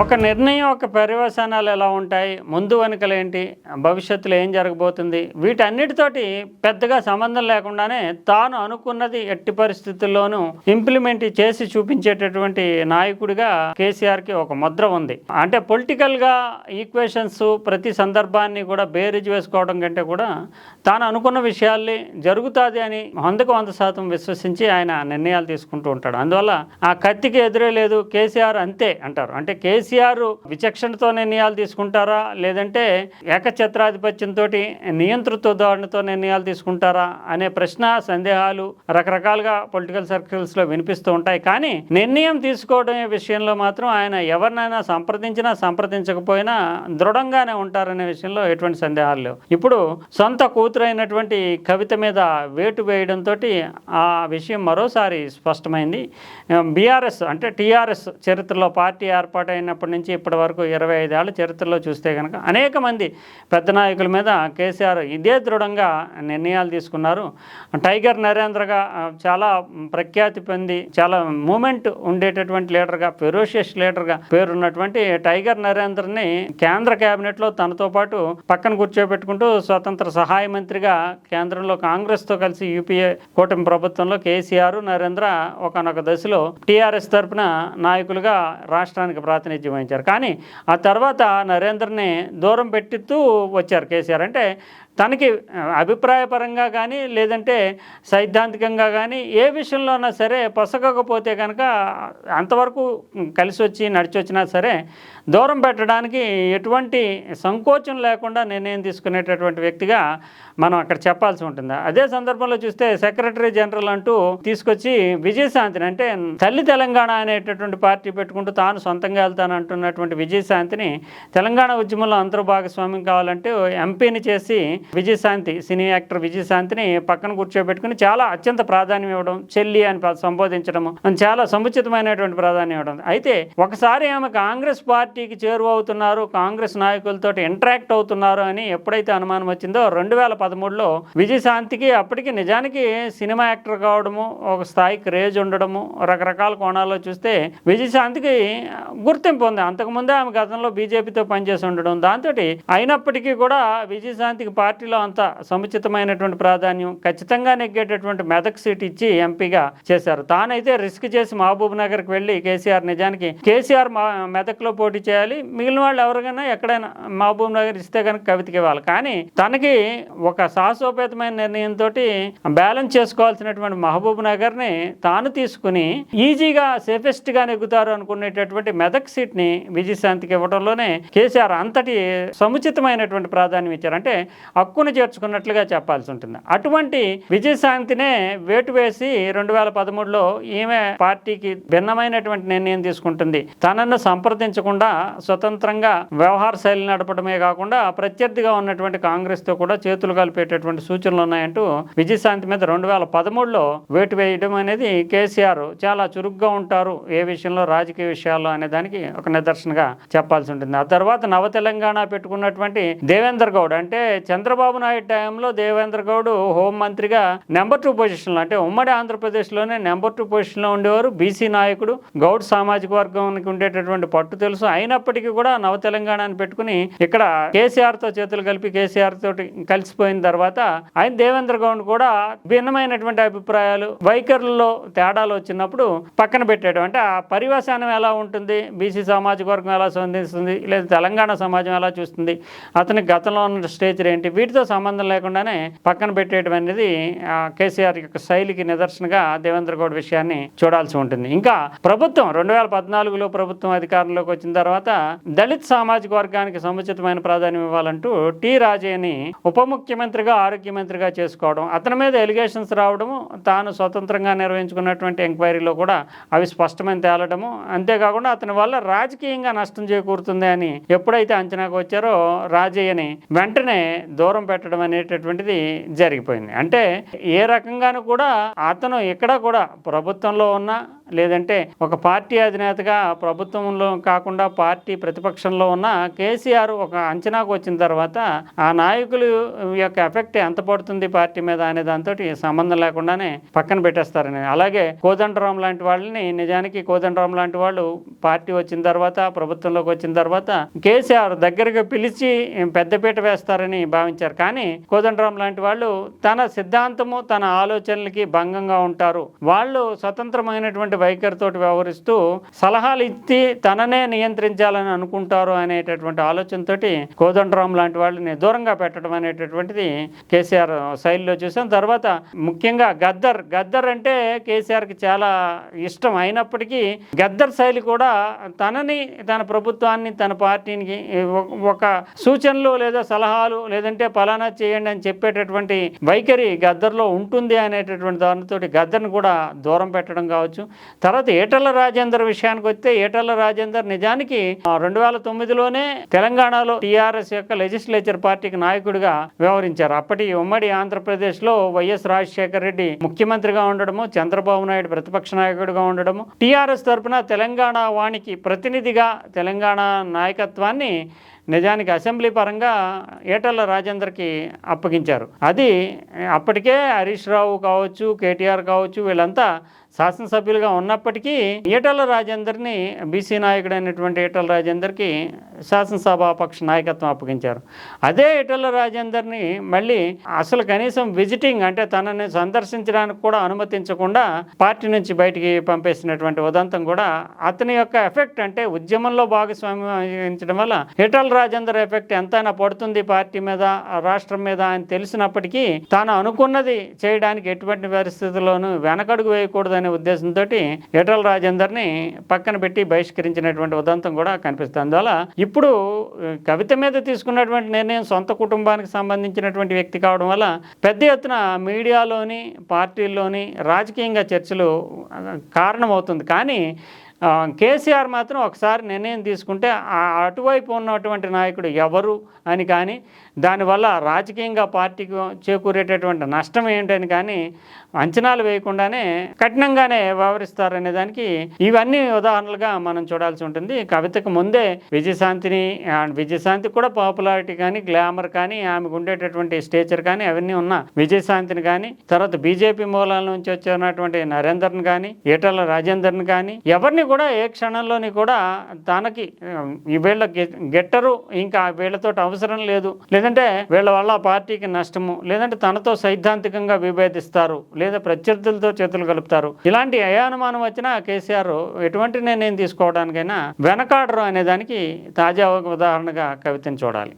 ఒక నిర్ణయం ఒక పర్యవసానాలు ఎలా ఉంటాయి? ముందు వెనుకలు ఏంటి? భవిష్యత్తులో ఏం జరగబోతుంది? వీటన్నిటితోటి పెద్దగా సంబంధం లేకుండానే తాను అనుకున్నది ఎట్టి పరిస్థితుల్లోనూ ఇంప్లిమెంట్ చేసి చూపించేటటువంటి నాయకుడిగా కేసీఆర్కి ఒక ముద్ర ఉంది. అంటే పొలిటికల్గా ఈక్వేషన్స్ ప్రతి సందర్భాన్ని కూడా బేరీజ్ వేసుకోవడం కంటే కూడా తాను అనుకున్న విషయాల్ని జరుగుతుంది అని వందకు వంద శాతం విశ్వసించి ఆయన నిర్ణయాలు తీసుకుంటూ ఉంటాడు. అందువల్ల ఆ కత్తికి ఎదురే లేదు కేసీఆర్ అంతే అంటారు. అంటే కేసీఆర్ విచక్షణతో నిర్ణయాలు తీసుకుంటారా? లేదంటే ఏకఛత్రాధిపత్యంతో నియంతృత్వ ధోరణితో నిర్ణయాలు తీసుకుంటారా? అనే ప్రశ్న సందేహాలు రకరకాలుగా పొలిటికల్ సర్కిల్స్లో వినిపిస్తూ ఉంటాయి. కానీ నిర్ణయం తీసుకోవడం విషయంలో మాత్రం ఆయన ఎవరినైనా సంప్రదించినా సంప్రదించకపోయినా దృఢంగానే ఉంటారనే విషయంలో ఎటువంటి సందేహాలు లేవు. ఇప్పుడు సొంత కూతురైనటువంటి కవిత మీద వేటు వేయడంతో ఆ విషయం మరోసారి స్పష్టమైంది. బీఆర్ఎస్ అంటే టీఆర్ఎస్ చరిత్రలో పార్టీ ఏర్పాటైన ఏర్పాటైనప్పటి నుంచి ఇప్పటి వరకు ఇరవై ఐదేళ్ళ చరిత్రలో చూస్తే కనుక అనేక మంది పెద్ద నాయకుల మీద కేసీఆర్ ఇదే దృఢంగా నిర్ణయాలు తీసుకున్నారు. టైగర్ నరేంద్రగా చాలా ప్రఖ్యాతి పొంది చాలా మూమెంట్ ఉండేటటువంటి లీడర్గా ఫెరోషియస్ లీడర్గా పేరున్నటువంటి టైగర్ నరేంద్రని కేంద్ర కేబినెట్లో తనతో పాటు పక్కన కూర్చోబెట్టుకుంటూ స్వతంత్ర సహాయ మంత్రిగా కేంద్రంలో కాంగ్రెస్తో కలిసి యూపీఏ కూటమి ప్రభుత్వంలో కేసీఆర్ నరేంద్ర ఒకనొక దశలో టీఆర్ఎస్ తరపున నాయకులుగా రాష్ట్రానికి ప్రాతినిధ్యం వహించారు కానీ ఆ తర్వాత నరేంద్రని దూరం పెట్టిస్తూ వచ్చారు కేసీఆర్. అంటే తనకి అభిప్రాయపరంగా కానీ లేదంటే సైద్ధాంతికంగా కానీ ఏ విషయంలోనా సరే పొసగకపోతే కనుక అంతవరకు కలిసి వచ్చి నడిచొచ్చినా సరే దూరం పెట్టడానికి ఎటువంటి సంకోచం లేకుండా నిర్ణయం తీసుకునేటటువంటి వ్యక్తిగా మనం అక్కడ చెప్పాల్సి ఉంటుంది. అదే సందర్భంలో చూస్తే సెక్రటరీ జనరల్ అంటూ తీసుకొచ్చి విజయశాంతిని అంటే తల్లి తెలంగాణ అనేటటువంటి పార్టీ పెట్టుకుంటూ తాను సొంతంగా వెళ్తాను అంటున్నటువంటి విజయశాంతిని తెలంగాణ ఉద్యమంలో అందరూ భాగస్వామ్యం కావాలంటే ఎంపీని చేసి విజయశాంతి సినీ యాక్టర్ విజయశాంతిని పక్కన కూర్చోబెట్టుకుని చాలా అత్యంత ప్రాధాన్యం ఇవ్వడం చెల్లి అని సంబోధించడం చాలా సముచితమైనటువంటి ప్రాధాన్యం ఇవ్వడం. అయితే ఒకసారి ఆమె కాంగ్రెస్ పార్టీకి చేరువవుతున్నారు కాంగ్రెస్ నాయకులతో ఇంటరాక్ట్ అవుతున్నారు అని ఎప్పుడైతే అనుమానం వచ్చిందో రెండు వేల పదమూడులో విజయశాంతికి అప్పటికి నిజానికి సినిమా యాక్టర్ కావడము ఒక స్థాయి క్రేజ్ ఉండడము రకరకాల కోణాల్లో చూస్తే విజయశాంతికి గుర్తింపు ఉంది. అంతకుముందే ఆమె గతంలో బీజేపీతో పనిచేసి ఉండడం. దాంతో అయినప్పటికీ కూడా విజయశాంతికి పార్టీలో అంత సముచితమైనటువంటి ప్రాధాన్యం ఖచ్చితంగా నెగ్గేటటువంటి మెదక్ సీట్ ఇచ్చి ఎంపీగా చేశారు. తానైతే రిస్క్ చేసి మహబూబ్ నగర్కి వెళ్ళి కేసీఆర్ నిజానికి కేసీఆర్ మా మెదక్లో పోటీ చేయాలి. మిగిలిన వాళ్ళు ఎవరికైనా ఎక్కడైనా మహబూబ్ నగర్ ఇస్తే కనుక కవితకి ఇవ్వాలి. కానీ తనకి ఒక సాహసోపేతమైన నిర్ణయంతో బ్యాలెన్స్ చేసుకోవాల్సినటువంటి మహబూబ్ నగర్ని తాను తీసుకుని ఈజీగా సేఫెస్ట్గా నెగ్గుతారు అనుకునేటటువంటి మెదక్ సీట్ని విజయశాంతికి ఇవ్వడంలోనే కేసీఆర్ అంతటి సముచితమైనటువంటి ప్రాధాన్యం ఇచ్చారు. అంటే హక్కును చేర్చుకున్నట్లుగా చెప్పాల్సి ఉంటుంది. అటువంటి విజయశాంతినే వేటు వేసి రెండు వేల పదమూడులో ఈమె పార్టీకి భిన్నమైనటువంటి నిర్ణయం తీసుకుంటుంది. తనను సంప్రదించకుండా స్వతంత్రంగా వ్యవహార శైలి నడపడమే కాకుండా ప్రత్యర్థిగా ఉన్నటువంటి కాంగ్రెస్తో కూడా చేతులు కలిపేటటువంటి సూచనలు ఉన్నాయంటూ విజయశాంతి మీద రెండు వేల పదమూడులో వేటు వేయడం అనేది కేసీఆర్ చాలా చురుగ్గా ఉంటారు. ఏ విషయంలో రాజకీయ విషయాల్లో అనే దానికి ఒక నిదర్శనగా చెప్పాల్సి ఉంటుంది. ఆ తర్వాత నవ తెలంగాణ పెట్టుకున్నటువంటి దేవేందర్ గౌడ్ అంటే చంద్రబాబు నాయుడు టైంలో దేవేంద్ర గౌడ్ హోం మంత్రిగా నెంబర్ టూ పొజిషన్లో అంటే ఉమ్మడి ఆంధ్రప్రదేశ్లోనే నెంబర్ టూ పొజిషన్లో ఉండేవారు. బీసీ నాయకుడు గౌడ్ సామాజిక వర్గానికి ఉండేటటువంటి పట్టు తెలుసు. అయినప్పటికీ కూడా నవ తెలంగాణని పెట్టుకుని ఇక్కడ కేసీఆర్తో చేతులు కలిపి కేసీఆర్ తోటి కలిసిపోయిన తర్వాత ఆయన దేవేంద్ర గౌడ్ కూడా భిన్నమైనటువంటి అభిప్రాయాలు వైఖరుల్లో తేడాలు వచ్చినప్పుడు పక్కన పెట్టాడు అంటే ఆ పరివాసానం ఎలా ఉంటుంది? బీసీ సామాజిక వర్గం ఎలా స్పందిస్తుంది? లేదా తెలంగాణ సమాజం ఎలా చూస్తుంది? అతని గతంలో ఉన్న స్టేచర్ ఏంటి? వీటితో సంబంధం లేకుండానే పక్కన పెట్టేయడం అనేది కేసీఆర్ యొక్క శైలికి నిదర్శనగా దేవేంద్ర గౌడ్ విషయాన్ని చూడాల్సి ఉంటుంది. ఇంకా ప్రభుత్వం రెండు వేల పద్నాలుగులో ప్రభుత్వం అధికారంలోకి వచ్చిన తర్వాత దళిత్ సామాజిక వర్గానికి సముచితమైన ప్రాధాన్యం ఇవ్వాలంటూ టి రాజయ్యని ఉప ముఖ్యమంత్రిగా ఆరోగ్య మంత్రిగా చేసుకోవడం అతని మీద ఎలిగేషన్స్ రావడము తాను స్వతంత్రంగా నిర్వహించుకున్నటువంటి ఎంక్వైరీలో కూడా అవి స్పష్టమైన తేలడము. అంతేకాకుండా అతని వల్ల రాజకీయంగా నష్టం చేకూరుతుంది అని ఎప్పుడైతే అంచనాకు వచ్చారో రాజయ్యని వెంటనే దూరం దూరం పెట్టడం అనేటటువంటిది జరిగిపోయింది. అంటే ఏ రకంగానూ కూడా అతను ఇక్కడ కూడా ప్రభుత్వంలో ఉన్నా లేదంటే ఒక పార్టీ అధినేతగా ప్రభుత్వంలో కాకుండా పార్టీ ప్రతిపక్షంలో ఉన్న కేసీఆర్ ఒక అంచనాకు వచ్చిన తర్వాత ఆ నాయకులు యొక్క ఎఫెక్ట్ ఎంత పడుతుంది పార్టీ మీద అనే దాంతో సంబంధం లేకుండానే పక్కన పెట్టేస్తారని. అలాగే కోదండరాం లాంటి వాళ్ళని నిజానికి కోదండరాం లాంటి వాళ్ళు పార్టీ వచ్చిన తర్వాత ప్రభుత్వంలోకి వచ్చిన తర్వాత కేసీఆర్ దగ్గరగా పిలిచి పెద్దపీట వేస్తారని భావించారు. కానీ కోదండరాం లాంటి వాళ్ళు తన సిద్ధాంతము తన ఆలోచనలకి భంగంగా ఉంటారు. వాళ్ళు స్వతంత్రమైనటువంటి వైఖరితోటి వ్యవహరిస్తూ సలహాలు ఇచ్చి తననే నియంత్రించాలని అనుకుంటారు అనేటటువంటి ఆలోచనతోటి కోదండరాం లాంటి వాళ్ళని దూరంగా పెట్టడం అనేటటువంటిది కేసీఆర్ శైలిలో చూసాం. తర్వాత ముఖ్యంగా గద్దర్. గద్దర్ అంటే కేసీఆర్కి చాలా ఇష్టం అయినప్పటికీ గద్దర్ శైలి కూడా తనని తన ప్రభుత్వాన్ని తన పార్టీని ఒక- సూచనలు లేదా సలహాలు లేదంటే పలానా చేయండి అని చెప్పేటటువంటి వైఖరి గద్దర్లో ఉంటుంది అనేటటువంటి దానితో గద్దర్ని కూడా దూరం పెట్టడం కావచ్చు. తర్వాత ఏటల రాజేందర్ విషయానికి వస్తే ఏటల రాజేందర్ నిజానికి రెండు వేల తొమ్మిదిలోనే తెలంగాణలో టీఆర్ఎస్ యొక్క లెజిస్లేచర్ పార్టీకి నాయకుడిగా వ్యవహరించారు. అప్పటి ఉమ్మడి ఆంధ్రప్రదేశ్లో వైఎస్ రాజశేఖర రెడ్డి ముఖ్యమంత్రిగా ఉండడము చంద్రబాబు నాయుడు ప్రతిపక్ష నాయకుడిగా ఉండడము టీఆర్ఎస్ తరపున తెలంగాణ వాణికి ప్రతినిధిగా తెలంగాణ నాయకత్వాన్ని నిజానికి అసెంబ్లీ పరంగా ఏటల్ల రాజేందర్కి అప్పగించారు. అది అప్పటికే హరీష్ రావు కావచ్చు కేటీఆర్ కావచ్చు వీళ్ళంతా శాసనసభ్యులుగా ఉన్నప్పటికీ ఈటల రాజేందర్ని బీసీ నాయకుడు అయినటువంటి ఈటల రాజేందర్కి శాసనసభాపక్ష నాయకత్వం అప్పగించారు. అదే ఈటల రాజేందర్ని మళ్ళీ అసలు కనీసం విజిటింగ్ అంటే తనని సందర్శించడానికి కూడా అనుమతించకుండా పార్టీ నుంచి బయటికి పంపేసినటువంటి ఉదంతం కూడా అతని యొక్క ఎఫెక్ట్ అంటే ఉద్యమంలో భాగస్వామ్యం వహించడం వల్ల ఈటల రాజేందర్ ఎఫెక్ట్ ఎంతైనా పడుతుంది పార్టీ మీద రాష్ట్రం మీద అని తెలిసినప్పటికీ తాను అనుకున్నది చేయడానికి ఎటువంటి పరిస్థితుల్లోనూ వెనకడుగు వేయకూడదనే ఉద్దేశంతో ఈటల రాజేందర్ని పక్కన పెట్టి బహిష్కరించినటువంటి ఉదంతం కూడా కనిపిస్తుంది. అందువల్ల ఇప్పుడు కవిత మీద తీసుకున్నటువంటి నిర్ణయం సొంత కుటుంబానికి సంబంధించినటువంటి వ్యక్తి కావడం వల్ల పెద్ద ఎత్తున మీడియాలోని పార్టీల్లోని రాజకీయంగా చర్చలు కారణమవుతుంది. కానీ కేసీఆర్ మాత్రం ఒకసారి నిర్ణయం తీసుకుంటే ఆ అటువైపు ఉన్నటువంటి నాయకుడు ఎవరు అని కానీ దానివల్ల రాజకీయంగా పార్టీకి చేకూరేటటువంటి నష్టం ఏంటని కానీ అంచనాలు వేయకుండానే కఠినంగానే వ్యవహరిస్తారనే దానికి ఇవన్నీ ఉదాహరణలుగా మనం చూడాల్సి ఉంటుంది. కవితకు ముందే విజయశాంతిని అండ్ విజయశాంతికి కూడా పాపులారిటీ కానీ గ్లామర్ కానీ ఆమెకు ఉండేటటువంటి స్టేచర్ కానీ అవన్నీ ఉన్న విజయశాంతిని కానీ తర్వాత బీజేపీ మూలాల నుంచి వచ్చినటువంటి నరేందర్ని కానీ ఈటల రాజేందర్ని కానీ ఎవరిని కూడా ఏ క్షణంలోని కూడా తనకి ఈ వీళ్ళ గెట్టరు ఇంకా వీళ్ళతో అవసరం లేదు. లేదంటే వీళ్ళ వల్ల పార్టీకి నష్టము లేదంటే తనతో సైద్ధాంతికంగా విభేదిస్తారు లేదా ప్రత్యర్థులతో చేతులు కలుపుతారు. ఇలాంటి అయానుమానం అనుమానం వచ్చినా కేసీఆర్ ఎటువంటి నిర్ణయం తీసుకోవడానికైనా వెనకాడరు అనే దానికి తాజా ఉదాహరణగా కవితను చూడాలి.